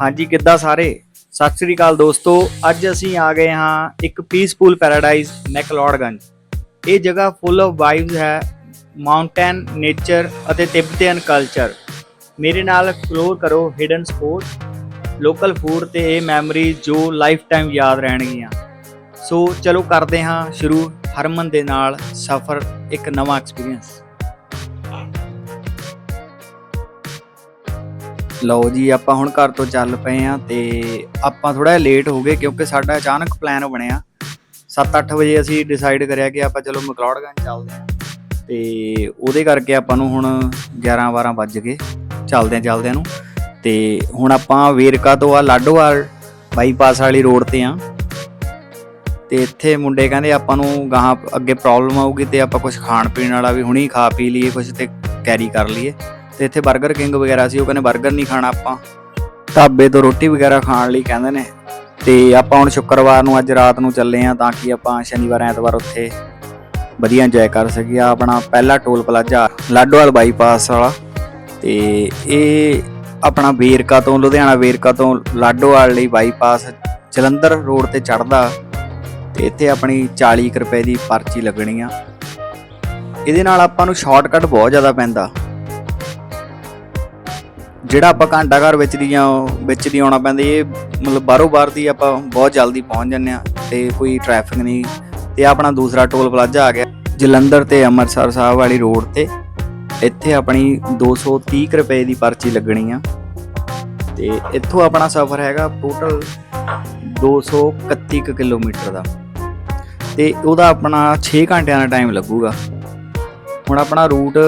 ਹਾਂਜੀ, ਕਿੱਦਾਂ ਸਾਰੇ? ਸਤਿ ਸ੍ਰੀ ਅਕਾਲ ਦੋਸਤੋ, ਅੱਜ ਅਸੀਂ ਆ ਗਏ ਹਾਂ ਇੱਕ ਪੀਸਫੁਲ ਪੈਰਾਡਾਈਜ਼ ਮੈਕਲੋਡਗੰਜ ਇਹ ਜਗ੍ਹਾ ਫੁੱਲ ਆਫ ਵਾਈਬਸ ਹੈ ਮਾਊਂਟੇਨ ਨੇਚਰ ਅਤੇ ਤਿੱਬਤੀਅਨ ਕਲਚਰ ਮੇਰੇ ਨਾਲ ਐਕਸਪਲੋਰ ਕਰੋ ਹਿਡਨ ਸਪੋਰਟ ਲੋਕਲ ਫੂਡ ਤੇ ਇਹ ਮੈਮਰੀਜ਼ ਜੋ ਲਾਈਫ ਟਾਈਮ ਯਾਦ ਰਹਿਣਗੀਆਂ। ਸੋ ਚਲੋ ਕਰਦੇ ਹਾਂ ਸ਼ੁਰੂ। ਹਰਮਨ ਦੇ ਨਾਲ ਸਫ਼ਰ, ਇੱਕ ਨਵਾਂ ਐਕਸਪੀਰੀਅੰਸ ਲਓ ਜੀ, ਆਪਾਂ ਹੁਣ ਘਰ ਤੋਂ ਚੱਲ ਪਏ ਆ ਤੇ ਆਪਾਂ ਥੋੜਾ ਲੇਟ ਹੋ ਗਏ ਕਿਉਂਕਿ ਸਾਡਾ ਅਚਾਨਕ ਪਲਾਨ ਬਣਿਆ। 7-8 ਵਜੇ ਅਸੀਂ ਡਿਸਾਈਡ ਕਰਿਆ ਕਿ ਆਪਾਂ ਚਲੋ ਮਕਲੌੜਗੰਜ ਚੱਲਦੇ ਆ ਤੇ ਉਹਦੇ ਕਰਕੇ ਆਪਾਂ ਨੂੰ ਹੁਣ 11-12 ਵੱਜ ਗਏ ਚੱਲਦੇ ਚੱਲਦਿਆਂ ਨੂੰ। ਤੇ ਹੁਣ ਆਪਾਂ ਵੇਰਕਾ ਤੋਂ ਆ ਲਾਡੋਵਾਲ ਬਾਈਪਾਸ ਵਾਲੀ ਰੋਡ ਤੇ ਆ ਤੇ ਇੱਥੇ ਮੁੰਡੇ ਕਹਿੰਦੇ ਆਪਾਂ ਨੂੰ ਗਾਹਾਂ ਅੱਗੇ ਪ੍ਰੋਬਲਮ ਆਊਗੀ ਤੇ ਆਪਾਂ ਕੁਝ ਖਾਣ ਪੀਣ ਵਾਲਾ ਵੀ ਹੁਣੀ ਖਾ ਪੀ ਲਈਏ ਕੁਝ ਤੇ ਕੈਰੀ ਕਰ ਲਈਏ। ਤੇ ਇੱਥੇ 버ਗਰ ਕਿੰਗ ਵਗੈਰਾ ਸੀ, ਉਹ ਕਹਿੰਦੇ 버ਗਰ ਨਹੀਂ ਖਾਣਾ ਆਪਾਂ। ਢਾਬੇ ਤੋਂ ਰੋਟੀ ਵਗੈਰਾ ਖਾਣ ਲਈ ਕਹਿੰਦੇ ਨੇ। ਤੇ ਆਪਾਂ ਹੁਣ ਸ਼ੁੱਕਰਵਾਰ ਨੂੰ ਅੱਜ ਰਾਤ ਨੂੰ ਚੱਲੇ ਆ ਤਾਂ ਕਿ ਆਪਾਂ ਸ਼ਨੀਵਾਰ, ਐਤਵਾਰ ਉੱਥੇ ਵਧੀਆ ਇੰਜੋਏ ਕਰ ਸਕੀਏ। ਆਪਣਾ ਪਹਿਲਾ ਟੋਲ ਪਲਾਜ਼ਾ, ਲਾਡੋਵਾਲ ਬਾਈਪਾਸ ਵਾਲਾ। ਤੇ ਇਹ ਆਪਣਾ ਵੇਰਕਾ ਤੋਂ, ਲੁਧਿਆਣਾ ਵੇਰਕਾ ਤੋਂ ਲਾਡੋਵਾਲ ਲਈ ਬਾਈਪਾਸ ਜਲੰਧਰ ਰੋਡ ਤੇ ਚੜਦਾ ਤੇ ਇੱਥੇ ਆਪਣੀ 40 ਕੁ ਰੁਪਏ ਦੀ ਪਰਚੀ ਲੱਗਣੀ ਆ। ਇਹਦੇ ਨਾਲ ਆਪਾਂ ਨੂੰ ਸ਼ਾਰਟਕਟ ਬਹੁਤ ਜ਼ਿਆਦਾ ਪੈਂਦਾ। ਜਿਹੜਾ ਆਪਾਂ ਘੰਟਾ ਘਰ ਵਿੱਚ ਦੀਆਂ, ਵਿੱਚ ਦੀ ਆਉਣਾ ਪੈਂਦਾ, ਇਹ ਮਤਲਬ ਬਾਹਰੋਂ ਬਾਹਰ ਦੀ ਆਪਾਂ ਬਹੁਤ ਜਲਦੀ ਪਹੁੰਚ ਜੰਨੇ ਆ ਤੇ ਕੋਈ ਟ੍ਰੈਫਿਕ ਨਹੀਂ। ਤੇ ਆਪਣਾ ਦੂਸਰਾ ਟੋਲ ਪਲਾਜ਼ਾ ਆ ਗਿਆ, ਜਲੰਧਰ ਤੇ ਅੰਮ੍ਰਿਤਸਰ ਸਾਹਿਬ ਵਾਲੀ ਰੋਡ ਤੇ। ਇੱਥੇ ਆਪਣੀ 230 ਕੁ ਰੁਪਏ ਦੀ ਪਰਚੀ ਲੱਗਣੀ ਆ। ਤੇ ਇੱਥੋਂ ਆਪਣਾ ਸਫ਼ਰ ਹੈਗਾ ਟੋਟਲ 231 ਕੁ ਕਿਲੋਮੀਟਰ ਦਾ। ਤੇ ਉਹਦਾ ਆਪਣਾ 6 ਘੰਟਿਆਂ ਦਾ ਟਾਈਮ ਲੱਗੂਗਾ। ਹੁਣ ਆਪਣਾ ਰੂਟ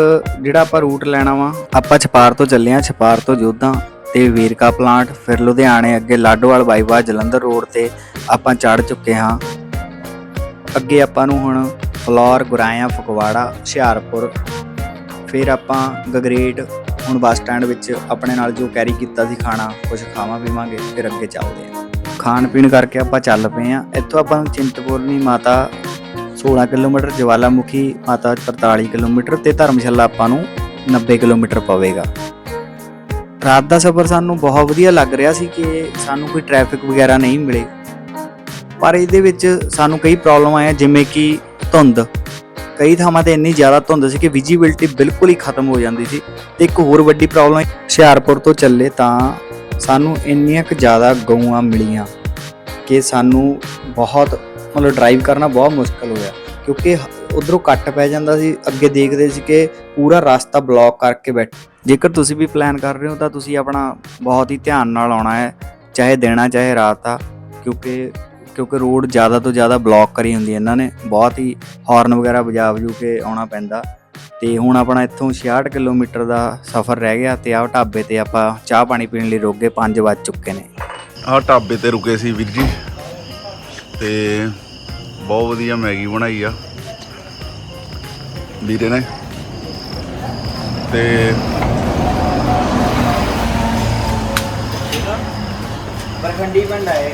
ਜਿਹੜਾ ਆਪਾਂ ਰੂਟ ਲੈਣਾ ਵਾ, ਆਪਾਂ ਛਪਾਰ ਤੋਂ ਚੱਲੇ ਆ, ਛਪਾਰ ਤੋਂ ਜੋਧਾ ਤੇ ਵੇਰਕਾ ਪਲਾਂਟ, ਫਿਰ ਲੁਧਿਆਣੇ, ਅੱਗੇ ਲਾਡੋਵਾਲ ਬਾਈਪਾਸ, ਜਲੰਧਰ ਰੋਡ ਤੇ ਆਪਾਂ ਚੜ ਚੁੱਕੇ ਹਾਂ ਅੱਗੇ ਆਪਾਂ ਨੂੰ ਹੁਣ ਫਲੋਰ, ਗੁਰਾਇਆ, ਫਗਵਾੜਾ, ਹੁਸ਼ਿਆਰਪੁਰ, ਫਿਰ ਆਪਾਂ ਗਗਰੇਟ, ਹੁਣ ਬੱਸ ਸਟੈਂਡ ਵਿੱਚ ਆਪਣੇ ਨਾਲ ਜੋ ਕੈਰੀ ਕੀਤਾ ਸੀ ਖਾਣਾ ਕੁਝ ਖਾਵਾਂ ਪੀਵਾਂਗੇ, ਫਿਰ ਅੱਗੇ ਚੱਲਦੇ ਹਾਂ ਖਾਣ ਪੀਣ ਕਰਕੇ ਆਪਾਂ ਚੱਲ ਪਏ ਆ। ਇੱਥੋਂ ਆਪਾਂ ਨੂੰ ਚਿੰਤਪੁਰਨੀ ਮਾਤਾ 16 ਕਿਲੋਮੀਟਰ, ਜਵਾਲਾਮੁਖੀ ਮਾਤਾ 43 ਕਿਲੋਮੀਟਰ ਤੇ ਧਰਮਸ਼ਾਲਾ ਆਪਾਂ ਨੂੰ 90 ਕਿਲੋਮੀਟਰ ਪਵੇਗਾ। ਰਾਤ ਦਾ ਸਫ਼ਰ ਸਾਨੂੰ ਬਹੁਤ ਵਧੀਆ ਲੱਗ ਰਿਹਾ ਸੀ ਕਿ ਸਾਨੂੰ ਕੋਈ ਟ੍ਰੈਫਿਕ ਵਗੈਰਾ ਨਹੀਂ ਮਿਲੇ। ਪਰ ਇਹਦੇ ਵਿੱਚ ਸਾਨੂੰ ਕਈ ਪ੍ਰੋਬਲਮ ਆਇਆ ਜਿਵੇਂ ਕਿ ਧੁੰਦ। ਕਈ ਥਾਵਾਂ ਤੇ ਇੰਨੀ ਜ਼ਿਆਦਾ ਧੁੰਦ ਸੀ ਕਿ ਵਿਜ਼ੀਬਿਲਟੀ ਬਿਲਕੁਲ ਹੀ ਖਤਮ ਹੋ ਜਾਂਦੀ ਸੀ। ਤੇ ਇੱਕ ਹੋਰ ਵੱਡੀ ਪ੍ਰੋਬਲਮ ਹੁਸ਼ਿਆਰਪੁਰ ਤੋਂ ਚੱਲੇ ਤਾਂ ਸਾਨੂੰ ਇੰਨੀਆਂ ਕੁ ਜ਼ਿਆਦਾ ਗਊਆਂ ਮਿਲੀਆਂ ਕਿ ਸਾਨੂੰ ਬਹੁਤ ਮਤਲਬ ਡਰਾਈਵ ਕਰਨਾ ਬਹੁਤ ਮੁਸ਼ਕਲ ਹੋਇਆ। ਕਿਉਂਕਿ ਉਧਰੋਂ ਕੱਟ ਪੈ ਜਾਂਦਾ ਸੀ, ਅੱਗੇ ਦੇਖਦੇ ਸੀ ਕਿ ਪੂਰਾ ਰਸਤਾ ਬਲੌਕ ਕਰਕੇ ਬੈਠ, ਜੇਕਰ ਤੁਸੀਂ ਵੀ ਪਲਾਨ ਕਰ ਰਹੇ ਹੋ ਤਾਂ ਤੁਸੀਂ ਆਪਣਾ ਬਹੁਤ ਹੀ ਧਿਆਨ ਨਾਲ ਆਉਣਾ ਹੈ, ਚਾਹੇ ਦਿਨ ਚਾਹੇ ਰਾਤ ਆ ਕਿਉਂਕਿ ਕਿਉਂਕਿ ਰੋਡ ਜ਼ਿਆਦਾ ਤੋਂ ਜ਼ਿਆਦਾ ਬਲੌਕ ਕਰੀ ਹੁੰਦੀ ਇਹਨਾਂ ਨੇ। ਬਹੁਤ ਹੀ ਹਾਰਨ ਵਗੈਰਾ ਵਜਾ, ਵਜੂ ਕੇ ਆਉਣਾ ਪੈਂਦਾ। ਤੇ ਹੁਣ ਆਪਣਾ ਇੱਥੋਂ 66 ਕਿਲੋਮੀਟਰ ਦਾ ਸਫ਼ਰ ਰਹਿ ਗਿਆ ਤੇ ਆਹ ਢਾਬੇ ਤੇ ਆਪਾਂ ਚਾਹ ਪਾਣੀ ਪੀਣ ਲਈ ਰੁਕ ਗਏ 5 ਵੱਜ ਚੁੱਕੇ ਨੇ। ਆਹ ਢਾਬੇ ਤੇ ਰੁਕੇ ਸੀ ਵੀਰ ਜੀ। ਤੇ ਬਹੁਤ ਵਧੀਆ ਮੈਗੀ ਬਣਾਈ ਆ। ਵੀਰੇ ਨੇ। ਤੇ ਬਰਖੰਡੀ ਪਿੰਡ ਆਏ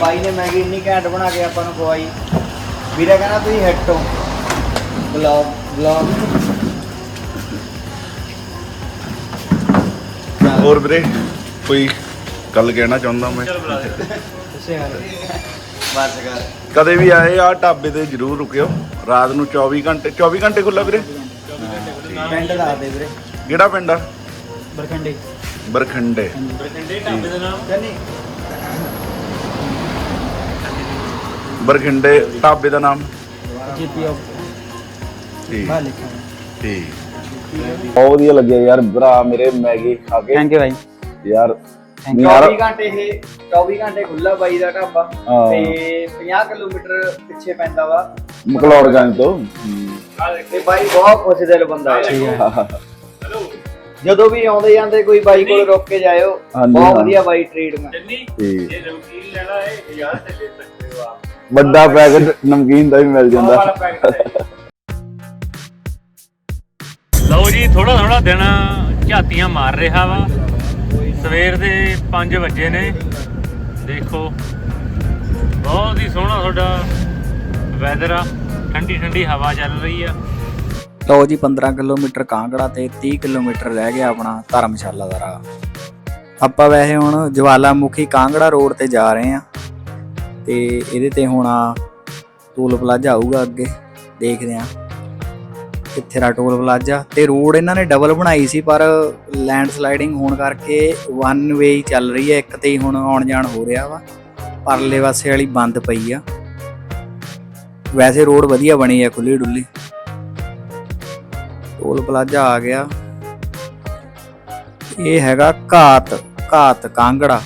ਬਾਈ ਨੇ ਮੈਗੀ ਇੰਨੀ ਘੈਂਟ ਬਣਾ ਕੇ ਆਪਾਂ ਨੂੰ ਖਵਾਈ। ਵੀਰੇ ਕਹਿੰਦਾ ਤੁਸੀਂ ਹਿੱਟ ਹੋ ਬਲੌਗ ਬਲੌਗ ਹੋਰ ਵੀਰੇ ਕੋਈ ਗੱਲ ਕਹਿਣਾ ਚਾਹੁੰਦਾ ਮੈਂ? ਹਾਲ ਬਸ ਕਰ। ਕਦੇ ਵੀ ਆਏ ਆ ਢਾਬੇ ਤੇ ਜ਼ਰੂਰ ਰੁਕਿਓ। ਰਾਤ ਨੂੰ 24 ਘੰਟੇ 24 ਘੰਟੇ ਖੁੱਲਾ ਵੀਰੇ? ਪਿੰਡ ਦਾ ਦੇ ਵੀਰੇ। ਕਿਹੜਾ ਪਿੰਡ ਆ? ਬਰਖੰਡੀ। ਬਰਖੰਡੇ। ਬਰਖੰਡੀ ਢਾਬੇ ਦਾ ਨਾਮ? ਕਹਿੰਦੀ ਬਰਖੰਡੇ ਢਾਬੇ ਦਾ ਨਾਮ? ਜੀਪੀ ਆਫ ਠੀਕ। ਠੀਕ। ਬਹੁਤ ਵਧੀਆ ਲੱਗਿਆ ਯਾਰ ਭਰਾ ਮੇਰੇ ਮੈਗੀ ਖਾ ਕੇ। ਥੈਂਕ ਯੂ ਬਾਈ। ਯਾਰ 24 ਘੰਟੇ ਇਹ 24 ਘੰਟੇ ਖੁੱਲਾ ਬਾਈ ਦਾ ਢਾਬਾ ਹਾਂ। ਤੇ 50 ਕਿਲੋਮੀਟਰ ਪਿੱਛੇ ਪੈਂਦਾ ਵਾ। ਮਕਲੌੜਗੰਜ ਤੋਂ। ਤੇ ਬਾਈ ਬਹੁਤ ਖੁਸ਼ ਦਿਲ ਬੰਦਾ ਹੈ। ਜਦੋਂ ਵੀ ਆਉਂਦੇ ਜਾਂਦੇ ਕੋਈ ਬਾਈ ਕੋਲ ਰੁਕ ਕੇ ਜਾਇਓ। ਹਾਂਜੀ, ਬਹੁਤ ਹਾਂ। ਵਧੀਆ ਬਾਈ ਟ੍ਰੀਟਮੈਂਟ ਠੀਕ ਵੱਡਾ ਪੈਕਟ ਨਮਕੀਨ ਦਾ ਵੀ ਮਿਲ ਜਾਂਦਾ। ਲਓ ਜੀ ਥੋੜਾ ਥੋੜਾ ਦਿਨ ਝਾਤੀਆਂ ਮਾਰ ਰਿਹਾ ਵਾ। ਸਵੇਰ ਦੇ 5 ਵਜੇ ਨੇ। ਦੇਖੋ, ਬਹੁਤ ਹੀ ਸੋਹਣਾ ਤੁਹਾਡਾ ਵੈਦਰ ਆ। ਠੰਡੀ ਠੰਡੀ ਹਵਾ ਚੱਲ ਰਹੀ ਆ। ਲਓ ਜੀ 15 ਕਿਲੋਮੀਟਰ ਕਾਂਗੜਾ ਤੇ 30 ਕਿਲੋਮੀਟਰ ਰਹਿ ਗਿਆ ਆਪਣਾ ਧਰਮਸ਼ਾਲਾ ਦਾ ਰਾਹ। ਆਪਾਂ ਵੈਸੇ ਹੁਣ ਜਵਾਲਾਮੁਖੀ ਕਾਂਗੜਾ ਰੋਡ ਤੇ ਜਾ ਰਹੇ ਆ। ਤੇ ਇਹਦੇ ਤੇ ਹੁਣ ਆ ਟੋਲ ਪਲਾਜ਼ਾ ਆਊਗਾ ਅੱਗੇ। ਦੇਖਦੇ ਆ। ਇੱਥੇ ਦਾ ਟੋਲ ਪਲਾਜ਼ਾ ਤੇ ਰੋਡ ਇਹਨਾਂ ਨੇ ਡਬਲ ਬਣਾਈ ਸੀ, ਪਰ ਲੈਂਡ ਸਲਾਈਡਿੰਗ ਹੋਣ ਕਰਕੇ ਵਨ ਵੇ ਹੀ ਚੱਲ ਰਹੀ ਹੈ, ਇੱਕ ਤੇ ਹੀ ਹੁਣ ਆਉਣ ਜਾਣ ਹੋ ਰਿਹਾ ਵਾ। ਪਰਲੇ ਪਾਸੇ ਵਾਲੀ ਬੰਦ ਪਈ ਆ। ਵੈਸੇ ਰੋਡ ਵਧੀਆ ਬਣੀ ਆ ਖੁੱਲੀ ਡੁੱਲੀ ਟੋਲ ਪਲਾਜ਼ਾ ਆ ਗਿਆ। ਇਹ ਹੈਗਾ ਘਾਤ ਘਾਤ ਕਾਂਗੜਾ।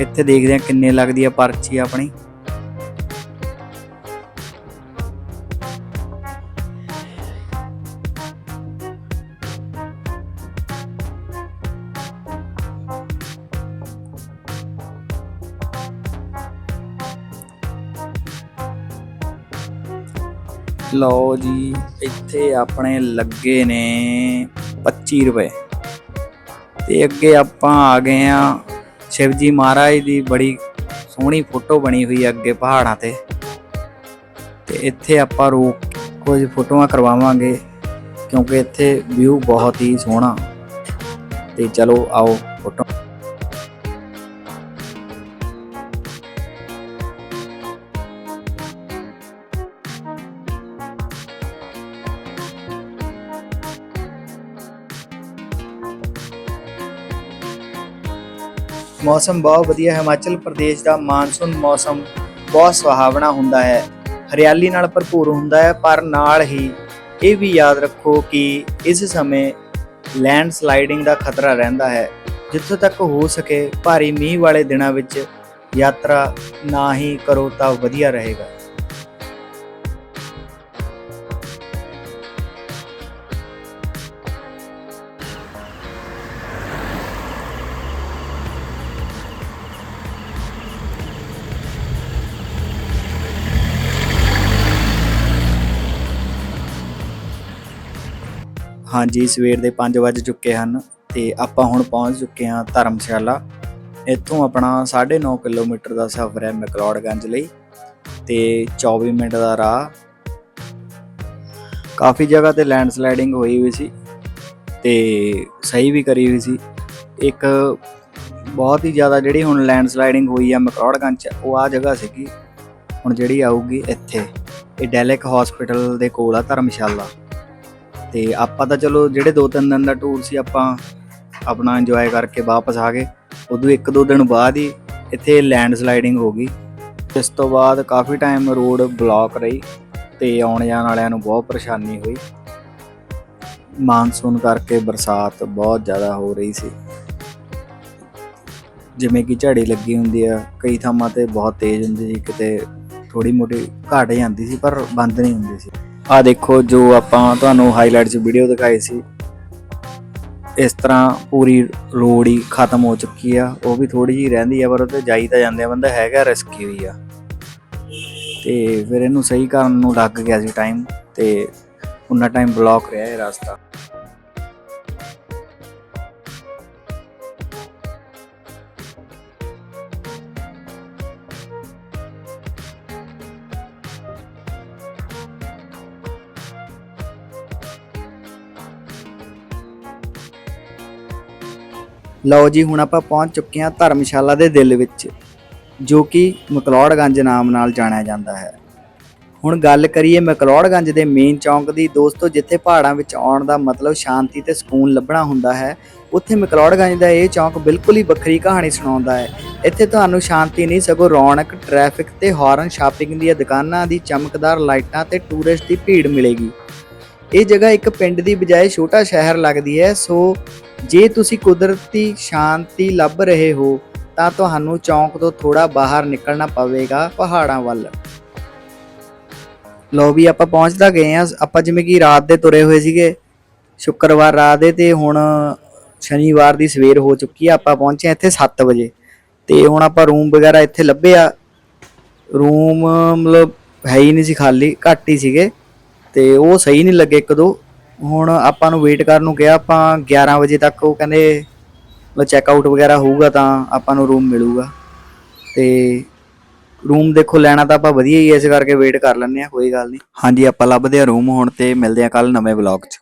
ਇੱਥੇ ਦੇਖਦੇ ਆ ਕਿੰਨੇ ਲੱਗਦੀ ਆ ਪਰਚੀ ਆਪਣੀ। ਲਓ ਜੀ, ਇੱਥੇ ਆਪਣੇ ਲੱਗੇ ਨੇ 25 ਰੁਪਏ। ਤੇ ਅੱਗੇ ਆਪਾਂ ਆ ਗਏ ਆ ਸ਼ਿਵਜੀ ਮਹਾਰਾਜ ਦੀ ਬੜੀ ਸੋਹਣੀ ਫੋਟੋ ਬਣੀ ਹੋਈ ਹੈ ਅੱਗੇ ਪਹਾੜਾਂ ਤੇ। ਤੇ ਇੱਥੇ ਆਪਾਂ ਰੋਕ ਕੁਝ ਫੋਟੋਆਂ ਕਰਵਾਵਾਂਗੇ, ਕਿਉਂਕਿ ਇੱਥੇ ਵਿਊ ਬਹੁਤ ਹੀ ਸੋਹਣਾ। ਤੇ ਚਲੋ ਆਓ ਫੋਟੋ ਮੌਸਮ ਬਹੁਤ ਵਧੀਆ ਹੈ। ਹਿਮਾਚਲ ਪ੍ਰਦੇਸ਼ ਦਾ ਮਾਨਸੂਨ ਮੌਸਮ ਬਹੁਤ ਸੁਹਾਵਣਾ ਹੁੰਦਾ ਹੈ। ਹਰਿਆਲੀ ਨਾਲ ਭਰਪੂਰ ਹੁੰਦਾ ਹੈ, ਪਰ ਨਾਲ ਹੀ ਇਹ ਵੀ ਯਾਦ ਰੱਖੋ ਕਿ ਇਸ ਸਮੇਂ ਲੈਂਡ ਸਲਾਈਡਿੰਗ ਦਾ ਖਤਰਾ ਰਹਿੰਦਾ ਹੈ। ਜਿੱਥੋਂ ਤੱਕ ਹੋ ਸਕੇ, ਭਾਰੀ ਮੀਂਹ ਵਾਲੇ ਦਿਨਾਂ ਵਿੱਚ ਯਾਤਰਾ ਨਾ ਹੀ ਕਰੋ ਤਾਂ ਵਧੀਆ ਰਹੇਗਾ। ਹਾਂਜੀ, ਸਵੇਰ ਦੇ 5 ਵਜ ਚੁੱਕੇ ਹਨ ਤੇ ਆਪਾਂ ਹੁਣ ਪਹੁੰਚ ਚੁੱਕੇ ਹਾਂ ਧਰਮਸ਼ਾਲਾ। ਇੱਥੋਂ ਆਪਣਾ 9.5 ਕਿਲੋਮੀਟਰ ਦਾ ਸਫ਼ਰ ਹੈ ਮੈਕਲੋਡਗੰਜ ਲਈ ਤੇ 24 ਮਿੰਟ ਦਾ ਰਾਹ। ਕਾਫੀ ਜਗ੍ਹਾ ਤੇ ਲੈਂਡਸਲਾਈਡਿੰਗ ਹੋਈ ਹੋਈ ਸੀ ਤੇ ਸਹੀ ਵੀ ਕਰੀ ਹੋਈ ਸੀ। ਇੱਕ ਬਹੁਤ ਹੀ ਜ਼ਿਆਦਾ ਜਿਹੜੀ ਹੁਣ ਲੈਂਡਸਲਾਈਡਿੰਗ ਹੋਈ ਆ ਮੈਕਲੋਡਗੰਜ 'ਚ, ਉਹ ਆ ਜਗ੍ਹਾ ਸੀਗੀ। ਹੁਣ ਜਿਹੜੀ ਆਊਗੀ ਇੱਥੇ, ਇਹ ਡੈਲਿਕ ਹਸਪੀਟਲ ਦੇ ਕੋਲ ਆ ਧਰਮਸ਼ਾਲਾ। ਤੇ ਆਪਾਂ ਤਾਂ ਚਲੋ ਜਿਹੜੇ ਦੋ ਤਿੰਨ ਦਿਨ ਦਾ ਟੂਰ ਸੀ, ਆਪਾਂ ਆਪਣਾ ਇੰਜੋਏ ਕਰਕੇ ਵਾਪਸ ਆ ਗਏ। ਉਦੋਂ ਇੱਕ ਦੋ ਦਿਨ ਬਾਅਦ ਹੀ ਇੱਥੇ ਲੈਂਡ ਸਲਾਈਡਿੰਗ ਹੋ ਗਈ। ਇਸ ਤੋਂ ਬਾਅਦ ਕਾਫੀ ਟਾਈਮ ਰੋਡ ਬਲੌਕ ਰਹੀ ਤੇ ਆਉਣ ਜਾਣ ਵਾਲਿਆਂ ਨੂੰ ਬਹੁਤ ਪਰੇਸ਼ਾਨੀ ਹੋਈ। ਮਾਨਸੂਨ ਕਰਕੇ ਬਰਸਾਤ ਬਹੁਤ ਜ਼ਿਆਦਾ ਹੋ ਰਹੀ ਸੀ। ਜਿਵੇਂ ਕਿ ਝੜੀ ਲੱਗੀ ਹੁੰਦੀ ਆ, ਕਈ ਥਾਵਾਂ ਤੇ ਬਹੁਤ ਤੇਜ਼ ਹੁੰਦੀ ਸੀ, ਕਿਤੇ ਥੋੜੀ ਮੋਟੀ ਘਟ ਜਾਂਦੀ ਸੀ, ਪਰ ਬੰਦ ਨਹੀਂ ਹੁੰਦੀ ਸੀ। ਆ ਦੇਖੋ ਜੋ ਆਪਾਂ ਤੁਹਾਨੂੰ ਹਾਈਲਾਈਟ 'ਚ ਵੀਡੀਓ ਦਿਖਾਈ ਸੀ। ਇਸ ਤਰ੍ਹਾਂ ਪੂਰੀ ਰੋਡ ਹੀ ਖਤਮ ਹੋ ਚੁੱਕੀ ਆ। ਉਹ ਵੀ ਥੋੜੀ ਜਿਹੀ ਰਹਿੰਦੀ ਆ, ਪਰ ਉੱਤੇ ਜਾਈ ਤਾਂ ਜਾਂਦੇ ਆ। ਬੰਦਾ ਹੈਗਾ ਰਿਸਕੀ ਹੋਈ ਆ। ਤੇ ਫਿਰ ਇਹਨੂੰ ਸਹੀ ਕਰਨ ਨੂੰ ਲੱਗ ਗਿਆ ਸੀ ਟਾਈਮ ਤੇ, ਉਨਾ ਟਾਈਮ ਬਲੌਕ ਰਿਹਾ ਇਹ ਰਸਤਾ। ਲਓ ਜੀ, ਹੁਣ ਆਪਾਂ ਪਹੁੰਚ ਚੁੱਕੇ ਹਾਂ ਧਰਮਸ਼ਾਲਾ ਦੇ ਦਿਲ ਵਿੱਚ, ਜੋ ਕਿ ਮਕਲੌੜਗੰਜ ਨਾਮ ਨਾਲ ਜਾਣਿਆ ਜਾਂਦਾ ਹੈ। ਹੁਣ ਗੱਲ ਕਰੀਏ ਮਕਲੌੜਗੰਜ ਦੇ ਮੇਨ ਚੌਂਕ ਦੀ, ਦੋਸਤੋ, ਜਿੱਥੇ ਪਹਾੜਾਂ ਵਿੱਚ ਆਉਣ ਦਾ ਮਤਲਬ ਸ਼ਾਂਤੀ ਤੇ ਸਕੂਨ ਲੱਭਣਾ ਹੁੰਦਾ ਹੈ, ਉੱਥੇ ਮਕਲੌੜਗੰਜ ਦਾ ਇਹ ਚੌਂਕ ਬਿਲਕੁਲ ਹੀ ਵੱਖਰੀ ਕਹਾਣੀ ਸੁਣਾਉਂਦਾ ਹੈ। ਇੱਥੇ ਤੁਹਾਨੂੰ ਸ਼ਾਂਤੀ ਨਹੀਂ, ਸਗੋਂ ਰੌਣਕ ਟ੍ਰੈਫਿਕ ਤੇ ਹਾਰਨ ਸ਼ਾਪਿੰਗ ਦੀਆਂ ਦੁਕਾਨਾਂ ਦੀ ਚਮਕਦਾਰ ਲਾਈਟਾਂ ਤੇ ਟੂਰਿਸਟ ਦੀ ਭੀੜ ਮਿਲੇਗੀ। ਇਹ ਜਗ੍ਹਾ ਇੱਕ ਪਿੰਡ ਦੀ ਬਜਾਏ ਛੋਟਾ ਸ਼ਹਿਰ ਲੱਗਦੀ ਹੈ, ਸੋ ਜੇ ਤੁਸੀਂ ਕੁਦਰਤੀ ਸ਼ਾਂਤੀ ਲੱਭ ਰਹੇ ਹੋ, ਤਾਂ ਤੁਹਾਨੂੰ ਚੌਂਕ ਤੋਂ ਥੋੜਾ ਬਾਹਰ ਨਿਕਲਣਾ ਪਵੇਗਾ ਪਹਾੜਾਂ ਵੱਲ। ਲੋ ਵੀ ਆਪਾਂ ਪਹੁੰਚਦਾ ਗਏ ਆ ਆਪਾਂ ਜਿਵੇਂ ਕਿ ਰਾਤ ਦੇ ਤੁਰੇ ਹੋਏ ਸੀਗੇ, ਸ਼ੁੱਕਰਵਾਰ ਰਾਤ ਦੇ ਤੇ ਹੁਣ ਸ਼ਨੀਵਾਰ ਦੀ ਸਵੇਰ ਹੋ ਚੁੱਕੀ ਆ, ਆਪਾਂ ਪਹੁੰਚੇ ਹਾਂ ਇੱਥੇ 7 ਵਜੇ। ਤੇ ਹੁਣ ਆਪਾਂ ਰੂਮ ਵਗੈਰਾ ਇੱਥੇ ਲੱਭੇ ਆ ਰੂਮ ਮਤਲਬ ਹੈ ਹੀ ਨਹੀਂ ਸੀ ਖਾਲੀ, ਘੱਟ ਹੀ ਸੀਗੇ। ਤੇ ਉਹ ਸਹੀ ਨਹੀਂ ਲੱਗੇ ਇੱਕ ਦੋ। ਹੁਣ ਆਪਾਂ ਨੂੰ ਵੇਟ ਕਰਨ ਨੂੰ ਕਿਹਾ ਆਪਾਂ 11 ਵਜੇ ਤੱਕ ਉਹ ਕਹਿੰਦੇ ਮਤਲਬ ਚੈੱਕ ਆਊਟ ਵਗੈਰਾ ਹੋਊਗਾ ਤਾਂ ਆਪਾਂ ਨੂੰ ਰੂਮ ਮਿਲੂਗਾ। ਤੇ ਰੂਮ ਦੇਖੋ ਲੈਣਾ ਤਾਂ ਆਪਾਂ ਵਧੀਆ ਹੀ ਹੈ, ਇਸ ਕਰਕੇ ਵੇਟ ਕਰ ਲੈਂਦੇ ਆ ਕੋਈ ਗੱਲ ਨਹੀਂ। ਹਾਂਜੀ ਆਪਾਂ ਲੱਭਦੇ ਆ ਰੂਮ ਹੁਣ ਤੇ ਮਿਲਦੇ ਆ ਕੱਲ ਨਵੇਂ ਵਲੌਗ 'ਚ।